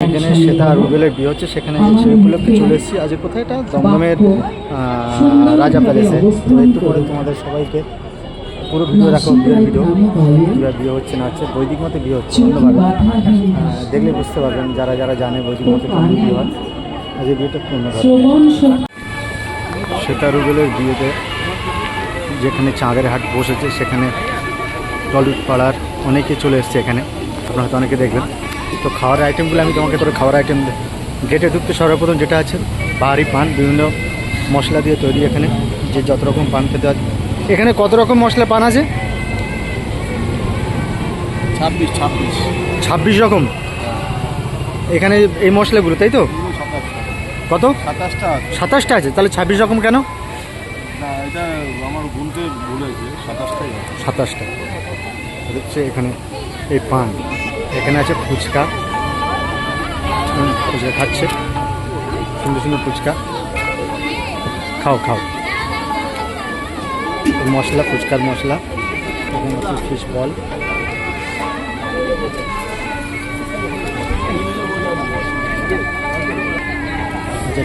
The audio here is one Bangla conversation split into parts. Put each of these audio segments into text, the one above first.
এখানে শ্বেতা রুবেলের বিয়ে হচ্ছে সেখানে সেই উপলক্ষে চলে এসেছি। আজ কোথায়? এটা দমদমের রাজা প্যালেসে। তো একটু করে তোমাদের সবাইকে পুরো ভিডিও রাখো বিয়ের ভিডিও। কীভাবে বিয়ে হচ্ছে না হচ্ছে বৈদিক মতে বিয়ে হচ্ছে অন্যভাবে দেখলে বুঝতে পারবেন যারা যারা জানে বৈদিক মতে কেমন বিয়ে হয়। আজ বিয়েটা অন্যভাবে শ্বেতা রুবেলের বিয়েতে যেখানে চাঁদের হাট বসেছে সেখানে টলিউড পাড়ার অনেকে চলে এসছে এখানে। আপনারা হয়তো অনেকে দেখবেন। তো খাওয়ার আইটেমগুলো আমি তোমাকে তোর খাওয়ার আইটেম গেটে ঢুকতে সর্বপ্রথম যেটা আছে বাহারি পান বিভিন্ন মশলা দিয়ে তৈরি এখানে যে যত রকম পান খেতে আছে এখানে কত রকম মশলা পান আছে? ছাব্বিশ ছাব্বিশ। ছাব্বিশ রকম? এখানে এই মশলাগুলো তাই তো? কত? সাতাশটা সাতাশটা আছে? তাহলে ছাব্বিশ রকম কেন? এটা আমার গুনতে ভুলেছে সাতাশটাই সাতাশটা। হচ্ছে এখানে এই পান। এখানে আছে ফুচকা। ফুচকা খাচ্ছে। সুন্দর সুন্দর ফুচকা। খাও খাও। মশলা, ফুচকার মশলা। এখানে আছে ফিশ বল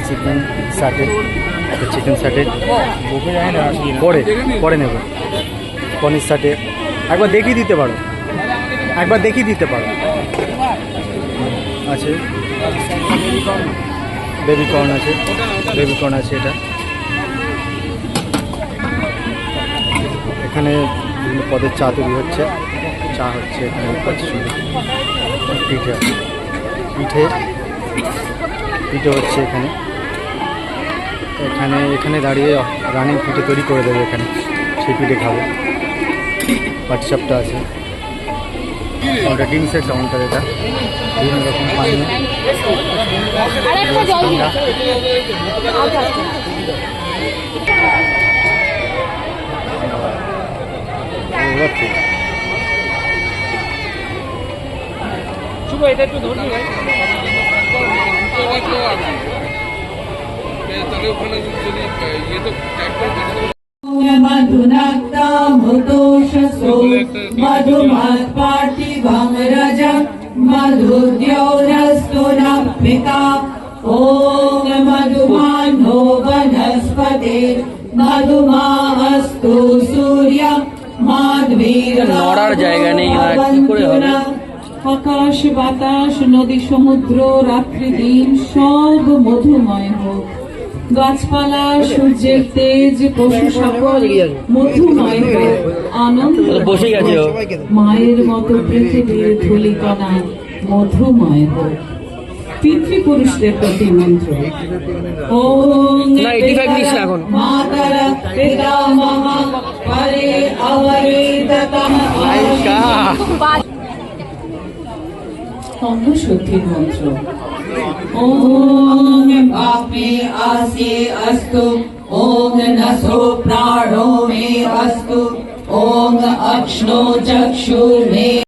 চিকেন সাটে আচ্ছা চিকেন সাটে পরে পরে নেব। পনির সাটে একবার দেখিয়ে দিতে পারো। একবার দেখিয়ে দিতে পারো। আছে। বেবি কর্ন আছে। বেবি কর্ন আছে এটা। এখানে বিভিন্ন পদের চা তৈরি হচ্ছে। চা হচ্ছে এখানে পিঠে পিঠে। পিঠে হচ্ছে এখানে। এখানে এখানে দাঁড়িয়ে রানিং পিঠে তৈরি করে দেবে এখানে। সেই পিঠে খাব। পাটিসাপটা আছে। ওটা ড্রিঙ্কসের কাউন্টার এটা বিভিন্ন রকম পানীয় ঠান্ডা। এগুলো ঠিক। मधुनक्तामुदोषसो मधुमत्पार्थिवं रज मधुद्योरस्तु नप्मिका ॐ मधुमानो वनस्पते मधुमास्तु सूर्य माध्वीर নড়ার জায়গা নেই, আর কি করে হবে? আকাশ বাতাস নদী সমুদ্র রাত্রি দিন সব মধুময় হোক গাছপালা সূর্যের তেজ পশু সকল মধুময় আনন্দ বসে গেছে মায়ের মতো পৃথিবীর ধুলিকণা মধুময় হোক। পিতৃপুরুষদের প্রতি মন্ত্র। ওম না, 85 নিস না এখন। মাতার মন্ত্র। ॐ पापे आसे अस्तु। ॐ नसो प्राणो मे अस्तु। ॐ अक्ष्णो चक्षुर्मे